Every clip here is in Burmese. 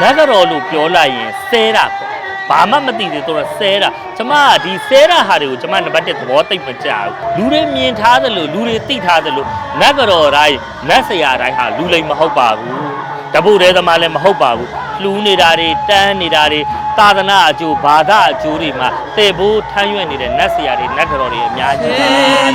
နဂရောလို့ပြောလိုက်ရင်ဆဲတာပေါ့ဘာမှမသိသေးတော့ဆဲတာကျမကဒီဆဲတာဟာတွေကိုကျမနံပါတ်1သဘောတိတ်မကြဘူးလူတွေမြင်ထားသလိုလူတွေသိထားသလိုနဂရောတိုင်းနတ်ဆရာတိုင်းဟာလူလိမ်မဟုတ်ပါဘူးတပုတ်တဲသမားလည်းမဟုတ်ပါဘူးလှူနေတာတွေတန်းနေတာတွေသာသနာအကျိုးဘာသာအကျိုးတွေမှာတဲ့ဘိုးထမ်းရွက်နေတဲ့နတ်ဆရာတွေနတ်ကတော်တွေအများကြီးပါ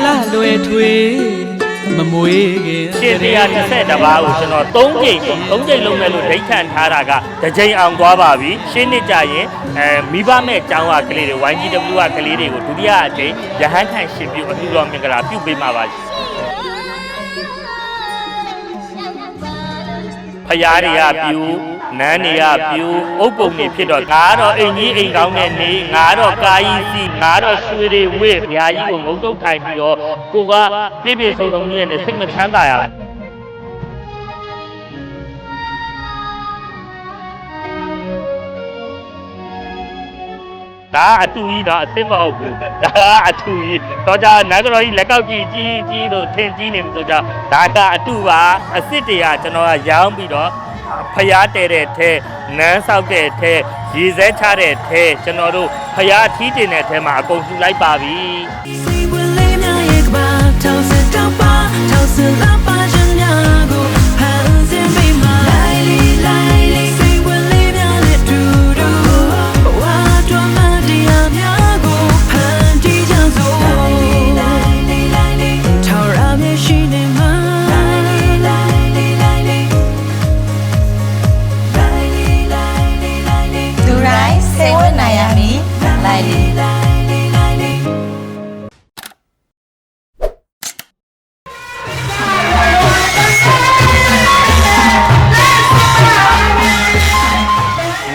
လာလွယ်ထွေ မမွေးခင်ရှင်တရားတစ်တပါးကိုကျွန်တော်၃ကြိမ်၃ကြိမ်လုံးမဲ့လို့ဒိတ်ခံထားတာကတစ်ကြိမ်အောင်သွားပါပြီရှင်းနှစ်ကြရင်အဲမိဘမဲ့ကျောင်းကကလေးတွေ YGW ကကလေးတွေကိုဒုတိယအကြိမ်ရဟန်းခံရှင်ပြုအမှုတော်မင်္ဂလာပြုပေးမှာပါရှင်ဖရားတွေကပြူ နန်းတွေကပြူအုပ်ပုံတွေဖြစ်တော့ငါတော့အိမ်ကြီးအိမ်ကောင်းတဲ့နေငါတော့ကာယီစီငါတော့ရွှေတွေဝေ့ဘုရားကြီးကိုငုံတုတ်ထိုင်ပြီးတော့ကိုကပြည့်ပြည့်စုံစုံနဲ့စိတ်မချမ်းသာရဘူးဒါအတူကြီးတော့အစ်စ်မဟုတ်ဘူးဒါကအတူကြီးတော့ကြာနဂရောကြီးလက်ကောက်ကြီးကြီးကြီးလို့ထင်ကြီးနေပြီဆိုကြဒါကအတူပါအစ်စ်တွေကကျွန်တော်ကရောင်းပြီးတော့ ဖျားတဲတဲ့ထဲနန်းဆောက်တဲ့ထဲရေစဲချတဲ့ထဲကျွန်တော်တို့ဖျားထီးတင်တဲ့ထဲမှာအကုန်လှူလိုက်ပါပြီစိတ်ဝင်လေးများရဲ့ကဘာထောက်စ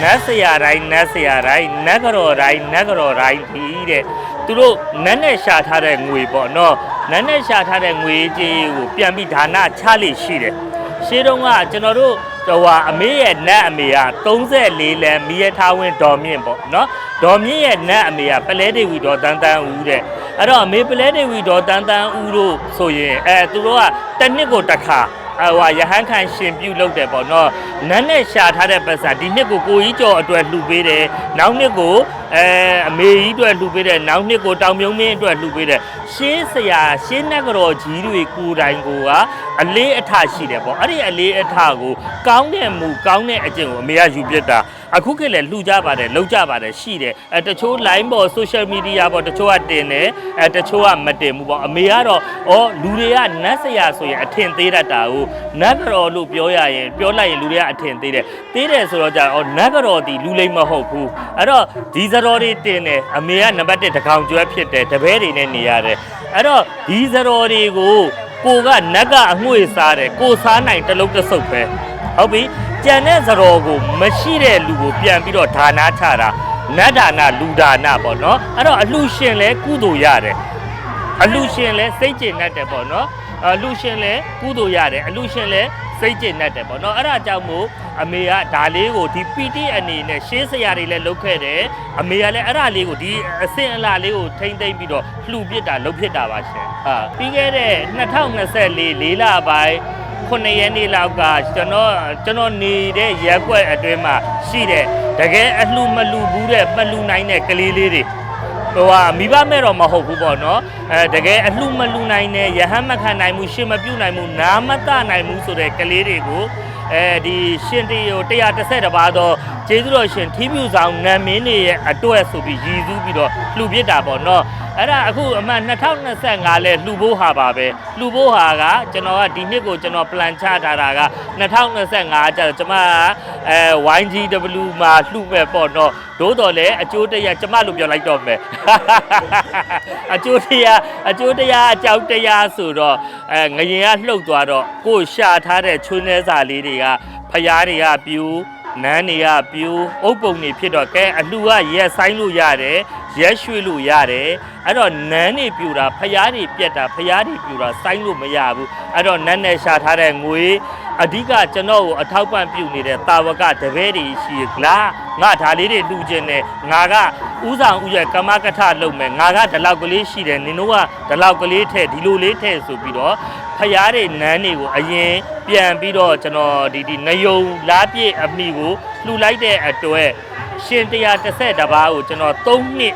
နတ်ဆရာတိုင်းနတ်ဆရာတိုင်းနတ်ကတော်တိုင်းနတ်ကတော်တိုင်းဒီတဲ့သူတို့နတ်နဲ့ရှာထားတဲ့ငွေပေါ့နော်နတ်နဲ့ရှာထားတဲ့ငွေကြီးကိုပြန်ပြီးဒါနချလိရှိတယ်ရှေးတုန်းကကျွန်တော်တို့ဟိုဟာအမေရဲ့နတ်အမေက34လမ်းမိရထားဝင်းဒေါ်မြင့်ပေါ့နော်ဒေါ်မြင့်ရဲ့နတ်အမေကပလဲဒေဝီဒေါ်တန်းတန်းဦးတဲ့အဲ့တော့အမေပလဲဒေဝီဒေါ်တန်းတန်းဦးတို့ဆိုရင်အဲသူတို့ကတစ်နှစ်ကိုတစ်ခါ အဟွာရဟန်းခံရှင်ပြုတ်လုပ်တယ်ပေါ့နော်နန်းနဲ့ရှာထားတဲ့ပတ်စံဒီနှစ်ကိုကိုကြီးကျော်အတွက်လှူပေးတယ်နောက်နှစ်ကို အဲအမေကြီးအတွက်လှူပေးတယ်နောက်နှစ်ကိုတောင်မြုံမင်းအတွက်လှူပေးတယ်ရှင်းဆရာရှင်းနဂရောကြီးတွေကိုယ်တိုင်ကိုကအလေးအထရှိတယ်ပေါ့အဲ့ဒီအလေးအထကိုကောင်းတဲ့မူကောင်းတဲ့အကျင့်ကိုအမေကယူပြစ်တာအခုခေတ်လည်းလှူကြပါတယ်လှုပ်ကြပါတယ်ရှိတယ်အဲတချို့ line ပေါ် social media ပေါ်တချို့ကတင်တယ်အဲတချို့ကမတင်ဘူးပေါ့အမေကတော့ဩလူတွေကနတ်ဆရာဆိုရင်အထင်သေးတတ်တာကိုနတ်ကတော်လို့ပြောရရင်ပြောလိုက်ရင်လူတွေကအထင်သေးတယ်သေးတယ်ဆိုတော့ကြာဩနတ်ကတော်ဒီလူလိမ့်မဟုတ်ဘူးအဲ့တော့ဒီစတော်တွေတင်တယ်အမေကနံပါတ်1တကောင်ကျွဲဖြစ်တယ်တပည့်တွေနဲ့နေရတယ်အဲ့တော့ဒီစတော်တွေကိုကိုကနတ်ကအငွေ့စားတယ်ကိုစားနိုင်တစ်လုံးတစ်စုပ်ပဲဟုတ်ပြီကြံတဲ့စတော်ကိုမရှိတဲ့လူကိုပြန်ပြီးတော့ဒါနာချတာနတ်ဒါနာလူဒါနာပေါ့နော်အဲ့တော့အလှရှင်လဲကုသိုလ်ရတယ်အလူရှင်လဲစိတ်ကျင်တတ်တယ်ပေါ့နော်အလူရှင်လဲကုသိုလ်ရတယ်အလူရှင်လဲ စိတ်ကျင်တတ်တယ်ပေါ့နော်အဲ့ဒါကြောင့်မို့အမေကဒါလေးကိုဒီ PT အနေနဲ့ရှင်းစရာတွေလည်းလုပ်ခဲ့တယ်အမေကလည်းအဲ့ဒါလေးကိုဒီအစင်အလာလေးကိုထိမ့်သိမ့်ပြီးတော့လှူပစ်တာလုပ်ဖြစ်တာပါရှင်ဟာပြီးခဲ့တဲ့2024လေးလပိုင်းခုနှစ်ရက်နေ့လောက်ကကျွန်တော်ကျွန်တော်နေတဲ့ရက်ွက်အတွင်းမှာရှိတဲ့တကယ်အလှမလှဘူးတဲ့မလှနိုင်တဲ့ကလေးလေးတွေ ဟိုဟာမိဘမဲ့တော့မဟုတ်ဘူးပေါ့နော်အဲတကယ်အလှမလူနိုင်တဲ့ယဟန်မခံနိုင်မှုရှင်မပြုတ်နိုင်မှုနာမတနိုင်မှုဆိုတဲ့ကလေးတွေကိုအဲဒီရှင်တေကို130တပါးတော့ကျေးဇူးတော်ရှင်ထီးမြူဆောင်နံမင်းတွေရဲ့အတွက်ဆိုပြီးရည်စူးပြီးတော့လှူပစ်တာပေါ့နော်အဲ့ဒါအခုအမှန်2025လဲလှူဖို့ဟာပါပဲလှူဖို့ဟာကကျွန်တော်ကဒီနှစ်ကိုကျွန်တော် plan ချထားတာက2025ကျတော့ကျွန်မကအဲ YGW မှာလှူမဲ့ပေါ့နော်ဒို့တော်လဲအကျိုးတရားကျွန်မလို့ပြောလိုက်တော့မယ်အကျိုးတရားအကျိုးတရားအကြောင်းတရားဆိုတော့အဲငရင်ကလှုပ်သွားတော့ကိုယ်ရှာထားတဲ့ချွန်းနေစာလေးတွေကဖျားတွေကပြူ နန်းတွေကပြူအုပ်ပုံတွေဖြစ်တော့ကဲအလှူကရက်ဆိုင်လို့ရတယ်ရက်ရွှေ့လို့ရတယ်အဲ့တော့နန်းတွေပြူတာဖျားတွေပြက်တာဖျားတွေပြူတာဆိုင်လို့မရဘူးအဲ့တော့နန်းနဲ့ရှာထားတဲ့ငွေအဓိကကျွန်တော်ကိုအထောက်ပံ့ပြုနေတဲ့တာဝကတပည့်တွေရှိလားငါဒါလေးတွေလှူခြင်းနဲ့ငါကဥဆောင်ဥရဲ့ကမကထလုပ်မယ်ငါကဒီလောက်ကလေးရှိတယ်နင်တို့ကဒီလောက်ကလေးထဲ့ဒီလိုလေးထဲ့ဆိုပြီးတော့ ဖျားတွေနန်းတွေကိုအရင်ပြန်ပြီးတော့ကျွန်တော်ဒီဒီနယုံလားပြည့်အမိကိုလှူလိုက်တဲ့အတွက်ရှင်130တပါးကိုကျွန်တော်3နှစ်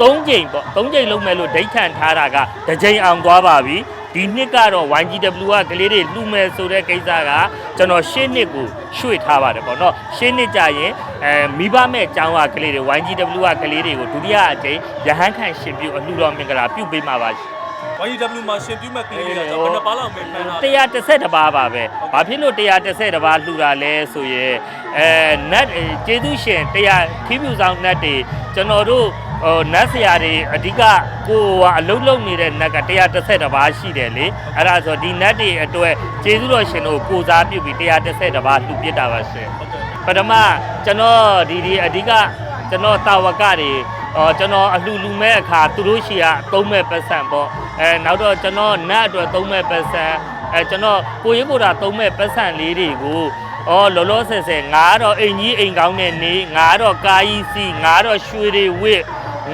3ချိန်ပေါ့3ချိန်လုံးမဲ့လို့ဒိဋ္ဌံထားတာကတစ်ချိန်အောင်သွားပါပြီဒီနှစ်ကတော့ YGW ကကလေးတွေလှူမယ်ဆိုတဲ့ကိစ္စကကျွန်တော်ရှင်းနှစ်ကိုရွှေ့ထားပါတယ်ပေါ့နော်ရှင်းနှစ်ကြရင်အဲမိဘမဲ့အကြောင်းကကလေးတွေ YGW ကကလေးတွေကိုဒုတိယအကြိမ်ရဟန်းခံရှင်ပြုအလှူတော်မင်္ဂလာပြုပေးမှာပါရှင် YW မှာရှင်ပြုမဲ့ကလေးတွေကကျွန်တော်ဘယ်နှပါလောက်မေးမှန်းတာ130တပါးပါပဲ။ဘာဖြစ်လို့130တပါးလှူတာလဲဆိုရင်အဲနတ်ကျေးဇူးရှင်100ခီးပြူဆောင်နတ်တွေကျွန်တော်တို့ဟိုနတ်ဆရာတွေအဓိကကိုကအလုံးလုံးနေတဲ့နတ်က130တပါးရှိတယ်လေ။အဲ့ဒါဆိုဒီနတ်တွေအတွက်ကျေးဇူးတော်ရှင်တို့ကိုစားပြုပြီး130တပါးလှူပြစ်တာပါရှင်။ပထမကျွန်တော်ဒီဒီအဓိကကျွန်တော်တာဝကတွေ အော်ကျွန်တော်အလှလူမဲ့အခါသူတို့ရှိရာသုံးမဲ့ပတ်စံပေါ့အဲနောက်တော့ကျွန်တော်နတ်အတွက်သုံးမဲ့ပတ်စံအဲကျွန်တော်ကိုရီးကိုတာသုံးမဲ့ပတ်စံလေးတွေကိုအော်လောလောဆယ်ဆယ်ငါတော့အိမ်ကြီးအိမ်ကောင်းနဲ့နေငါတော့ကာကြီးစီငါတော့ရွှေတွေဝစ်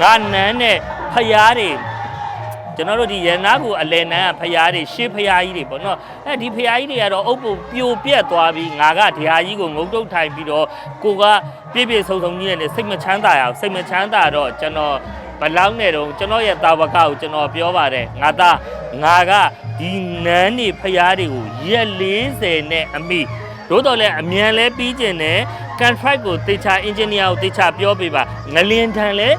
ငါနန်းနဲ့ဖျားတွေ ကျွန်တော်တို့ဒီရနာကူအလဲနန်းကဖျားတွေရှေးဖျားကြီးတွေပေါ့နော်အဲဒီဖျားကြီးတွေကတော့အုပ်ဖို့ပြိုပြက်သွားပြီးငါကဓာကြီးကိုငုံတုတ်ထိုင်ပြီးတော့ကိုကပြည့်ပြည့်စုံစုံကြီးနဲ့စိတ်မချမ်းသာရအောင်စိတ်မချမ်းသာတော့ကျွန်တော်ဘလောက်နဲ့တော့ကျွန်တော်ရဲ့တာဝကကိုကျွန်တော်ပြောပါတယ်ငါသားငါကဒီနန်းနေဖျားတွေကိုရက်40နဲ့အမိတို့တော့လဲအမြန်လဲပြီးကျင်တယ် contract ကိုတေချာ engineer ကိုတေချာပြောပေးပါငလင်းထန်လဲ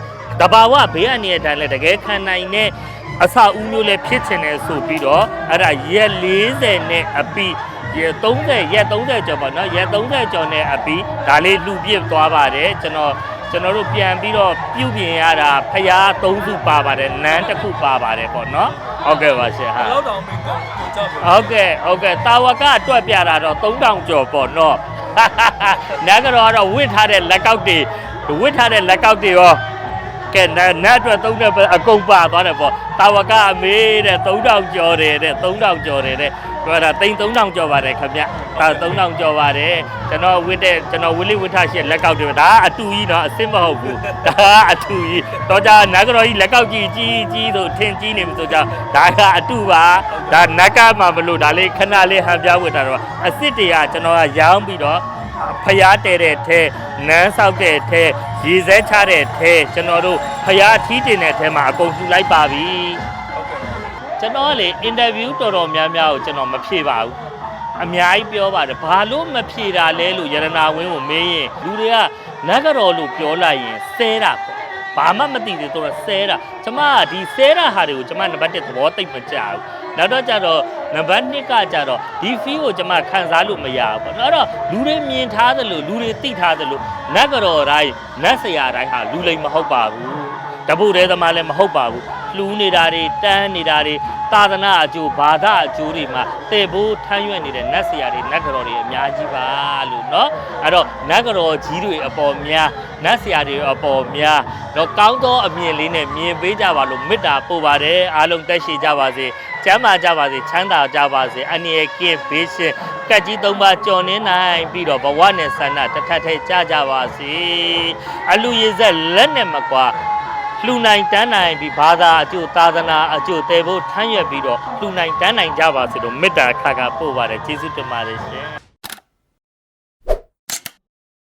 တဘာဝဘေးအနေနဲ့တန်လဲတကယ်ခံနိုင်တဲ့ အစအဦးမျိုးလည်းဖြစ်ချင်တယ်ဆိုပြီးတော့အဲ့ဒါရက်40နဲ့အပိရက်30ရက်30ကျော်ပါနော်ရက်30ကျော်နဲ့အပိဒါလေးလှူပြစ်သွားပါတယ်ကျွန်တော်ကျွန်တော်တို့ပြန်ပြီးတော့ပြုပြင်ရတာဖျား၃စုပါပါတယ်နန်းတစ်ခုပါပါတယ်ပေါ့နော်ဟုတ်ကဲ့ပါရှင်ဟာဘယ်လောက်တောင်မေးတော့ကိုကြောက်ပြီဟုတ်ကဲ့ဟုတ်ကဲ့တာဝကအတွက်ပြတာတော့3000ကျော်ပေါ့နော်နဂရောကတော့ဝစ်ထားတဲ့လက်ကောက်တွေဝစ်ထားတဲ့လက်ကောက်တွေရော ကဲနနတ်အတွက်သုံးတဲ့အကုန်ပါသွားတယ်ပေါ့တာဝကအမေတဲ့3000ကျော်တယ်တဲ့3000ကျော်တယ်တဲ့ပြောတာသိန်း3000ကျော်ပါတယ်ခင်ဗျဒါ3000ကျော်ပါတယ်ကျွန်တော်ဝစ်တဲ့ကျွန်တော်ဝစ်လိဝစ်ထရှက်လက်ကောက်တွေပဲဒါကအတူကြီးနော်အစ်စ်မဟုတ်ဘူးဒါကအတူကြီးတော့ကြနဂရောကြီးလက်ကောက်ကြီးကြီးကြီးဆိုထင်ကြီးနေပြီဆိုကြဒါကအတူပါဒါနတ်ကမှမလို့ဒါလေးခဏလေးဟန်ပြဝစ်တာတော့အစ်စ်တွေကကျွန်တော်ကရောင်းပြီးတော့ ဖျားတဲတဲ့ထဲနန်းဆောက်တဲ့ထဲရေစဲချတဲ့ထဲကျွန်တော်တို့ဖျားထီးတင်တဲ့ထဲမှာအကုန်ပြလိုက်ပါပြီကျွန်တော်ကလေအင်တာဗျူးတော်တော်များများကိုကျွန်တော်မဖြေပါဘူးအများကြီးပြောပါတယ်ဘာလို့မဖြေတာလဲလို့ရတနာဝင်းကိုမေးရင်လူတွေကနဂရောလို့ပြောလိုက်ရင်ဆဲတာပေါ့ဘာမှမသိသေးတော့ဆဲတာကျမကဒီဆဲတာဟာတွေကိုကျမနံပါတ်1သဘောတိတ်မကြဘူး နောက်တော့ကြတော့နံပါတ်2ကကြတော့ဒီ fee ကိုကျမခံစားလို့မရဘူးပေါ့နော်အဲ့တော့လူတွေမြင်ထားသလိုလူတွေသိထားသလိုနတ်ကတော်တိုင်းနတ်ဆရာတိုင်းဟာလူလိမ်မဟုတ်ပါဘူးတပုတ်တဲသမားလည်းမဟုတ်ပါဘူးလှူနေတာတွေတန်းနေတာတွေ သာသနာအကျိုးဘာသာအကျိုးတွေမှာတဲ့ဘိုးထမ်းရွက်နေတဲ့နတ်ဆရာတွေနတ်ကတော်တွေအများကြီးပါလို့เนาะအဲ့တော့နတ်ကတော်ကြီးတွေအပေါ်များနတ်ဆရာတွေအပေါ်များတော့ကောင်းသောအမြင်လေးနဲ့မြင်ပေးကြပါလို့မေတ္တာပို့ပါတယ်အားလုံးတက်ရှိကြပါစေကျမ်းမာကြပါစေချမ်းသာကြပါစေအန္တရာယ်ကင်းဘေးရှင်ကတ်ကြီးသုံးပါကြော်နေနိုင်ပြီးတော့ဘဝနဲ့ဆန္ဒတစ်ထပ်ထဲကြကြပါစေအလူရည်ဆက်လက်နဲ့မကွာ လှူနိုင်တန်းနိုင်ပြီးဘာသာအကျိုးသာသနာအကျိုးတည်ဖို့ထမ်းရွက်ပြီးတော့လှူနိုင်တန်းနိုင်ကြပါစေလို့မေတ္တာခါခါပို့ပါတယ်ကျေးဇူးတင်ပါတယ်ရှင်